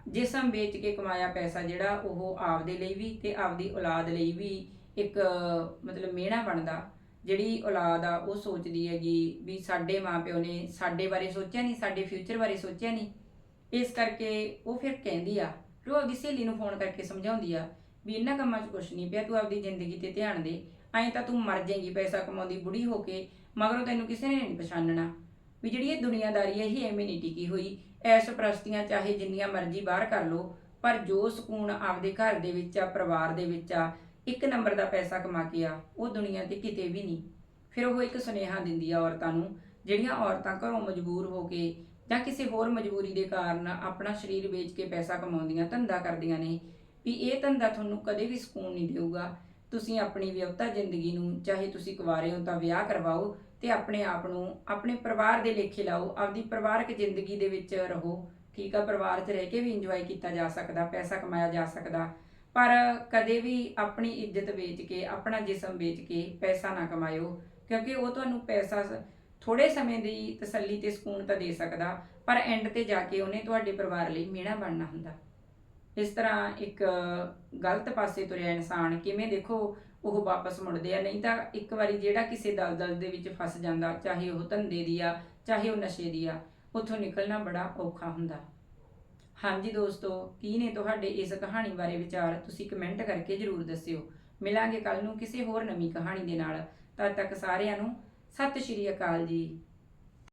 ਜਿਸਮ ਵੇਚ ਕੇ ਕਮਾਇਆ ਪੈਸਾ ਜਿਹੜਾ ਉਹ ਆਪਦੇ ਲਈ ਵੀ ਤੇ ਆਪਦੀ ਔਲਾਦ ਲਈ ਵੀ ਇੱਕ, ਮਤਲਬ ਮਿਹਣਾ ਬਣਦਾ। ਜਿਹੜੀ ਔਲਾਦ ਆ, ਉਹ ਸੋਚਦੀ ਹੈਗੀ ਵੀ ਸਾਡੇ ਮਾਪਿਓ ਨੇ ਸਾਡੇ ਬਾਰੇ ਸੋਚਿਆ ਨਹੀਂ, ਸਾਡੇ ਫਿਊਚਰ ਬਾਰੇ ਸੋਚਿਆ ਨਹੀਂ। ਇਸ ਕਰਕੇ ਉਹ ਫਿਰ ਕਹਿੰਦੀ ਆ ਫਿਰ ਉਹ ਆਪਦੀ ਸਹੇਲੀ ਨੂੰ ਫੋਨ ਕਰਕੇ ਸਮਝਾਉਂਦੀ ਆ ਵੀ ਇਹਨਾਂ ਕੰਮਾਂ 'ਚ ਕੁਛ ਨਹੀਂ ਪਿਆ, ਤੂੰ ਆਪਦੀ ਜ਼ਿੰਦਗੀ ਤੇ ਧਿਆਨ ਦੇ। ਐਂ ਤਾਂ ਤੂੰ ਮਰ ਜਾਏਂਗੀ, ਪੈਸਾ ਕਮਾਉਂਦੀ ਬੁੜੀ ਹੋ ਕੇ, ਮਗਰੋਂ ਤੈਨੂੰ ਕਿਸੇ ਨੇ ਨਹੀਂ ਪਛਾਣਨਾ। ਵੀ ਜਿਹੜੀ ਇਹ ਦੁਨੀਆਦਾਰੀ ਹੈ ਇਹ ਐਵੇਂ ਨਹੀਂ ਟਿਕੀ ਹੋਈ। ਐਸ ਪ੍ਰਸਤੀਆਂ ਚਾਹੇ ਜਿੰਨੀਆਂ ਮਰਜ਼ੀ ਬਾਹਰ ਕਰ ਲੋ ਪਰ ਜੋ ਸਕੂਨ ਆਪਦੇ ਘਰ ਦੇ ਵਿੱਚ ਆ, ਪਰਿਵਾਰ ਦੇ ਵਿੱਚ ਆ, ਇੱਕ ਨੰਬਰ ਦਾ ਪੈਸਾ ਕਮਾ ਕੇ ਆ, ਉਹ ਦੁਨੀਆ ਤੇ ਕਿਤੇ ਵੀ ਨਹੀਂ। ਫਿਰ ਉਹ ਇੱਕ ਸੁਨੇਹਾ ਦਿੰਦੀ ਆ ਔਰਤਾਂ ਨੂੰ, ਜਿਹੜੀਆਂ ਔਰਤਾਂ ਘਰੋਂ ਮਜਬੂਰ ਹੋ ਕੇ ਜਾਂ ਕਿਸੇ ਹੋਰ ਮਜਬੂਰੀ ਦੇ ਕਾਰਨ ਆਪਣਾ ਸਰੀਰ ਵੇਚ ਕੇ ਪੈਸਾ ਕਮਾਉਂਦੀਆਂ, ਧੰਦਾ ਕਰਦੀਆਂ ਨੇ, ਵੀ ਇਹ ਧੰਦਾ ਤੁਹਾਨੂੰ ਕਦੇ ਵੀ ਸਕੂਨ ਨਹੀਂ ਦੇਊਗਾ। ਤੁਸੀਂ ਆਪਣੀ ਵਿਆਹਤਾ ਜ਼ਿੰਦਗੀ ਨੂੰ, ਚਾਹੇ ਤੁਸੀਂ ਕੁਆਰੇ ਹੋ ਤਾਂ ਵਿਆਹ ਕਰਵਾਓ ਤੇ ਆਪਣੇ ਆਪ ਨੂੰ, ਆਪਣੇ ਪਰਿਵਾਰ ਦੇ ਲੇਖੇ ਲਾਓ, ਆਪਦੀ ਪਰਿਵਾਰਕ ਜ਼ਿੰਦਗੀ ਦੇ ਵਿੱਚ ਰਹੋ। ਠੀਕ ਆ, ਪਰਿਵਾਰ 'ਚ ਰਹਿ ਕੇ ਵੀ ਇੰਜੋਏ ਕੀਤਾ ਜਾ ਸਕਦਾ, ਪੈਸਾ ਕਮਾਇਆ ਜਾ ਸਕਦਾ। ਪਰ ਕਦੇ ਵੀ ਆਪਣੀ ਇੱਜ਼ਤ ਵੇਚ ਕੇ, ਆਪਣਾ ਜਿਸਮ ਵੇਚ ਕੇ ਪੈਸਾ ਨਾ ਕਮਾਇਓ, ਕਿਉਂਕਿ ਉਹ ਤੁਹਾਨੂੰ ਪੈਸਾ ਥੋੜੇ ਸਮੇਂ ਦੀ ਤਸੱਲੀ ਤੇ ਸਕੂਨ ਤਾਂ ਦੇ ਸਕਦਾ, ਪਰ ਐਂਡ ਤੇ ਜਾ ਕੇ ਉਹਨੇ ਤੁਹਾਡੇ ਪਰਿਵਾਰ ਲਈ ਮਿਹਣਾ ਬਣਨਾ ਹੁੰਦਾ। ਇਸ ਤਰ੍ਹਾਂ ਇੱਕ ਗਲਤ ਪਾਸੇ ਤੁਰਿਆ ਇਨਸਾਨ, ਕਿਵੇਂ ਦੇਖੋ ਉਹ ਵਾਪਸ ਮੁੜਦੇ ਆ। ਨਹੀਂ ਤਾਂ ਇੱਕ ਵਾਰੀ ਜਿਹੜਾ ਕਿਸੇ ਦਲਦਲ ਦੇ ਵਿੱਚ ਫਸ ਜਾਂਦਾ, ਚਾਹੇ ਉਹ ਧੰਦੇ ਦੀ ਆ, ਚਾਹੇ ਉਹ ਨਸ਼ੇ ਦੀ ਆ, ਉੱਥੋਂ ਨਿਕਲਣਾ ਬੜਾ ਔਖਾ ਹੁੰਦਾ। ਹਾਂਜੀ ਦੋਸਤੋ, ਕੀ ਨੇ ਤੁਹਾਡੇ ਇਸ ਕਹਾਣੀ ਬਾਰੇ ਵਿਚਾਰ? ਤੁਸੀਂ ਕਮੈਂਟ ਕਰਕੇ ਜਰੂਰ ਦੱਸਿਓ। ਮਿਲਾਂਗੇ ਕੱਲ ਨੂੰ ਕਿਸੇ ਹੋਰ ਨਵੀਂ ਕਹਾਣੀ ਦੇ ਨਾਲ। ਤਦ ਤੱਕ ਸਾਰਿਆਂ ਨੂੰ ਸਤਿ ਸ਼੍ਰੀ ਅਕਾਲ ਜੀ।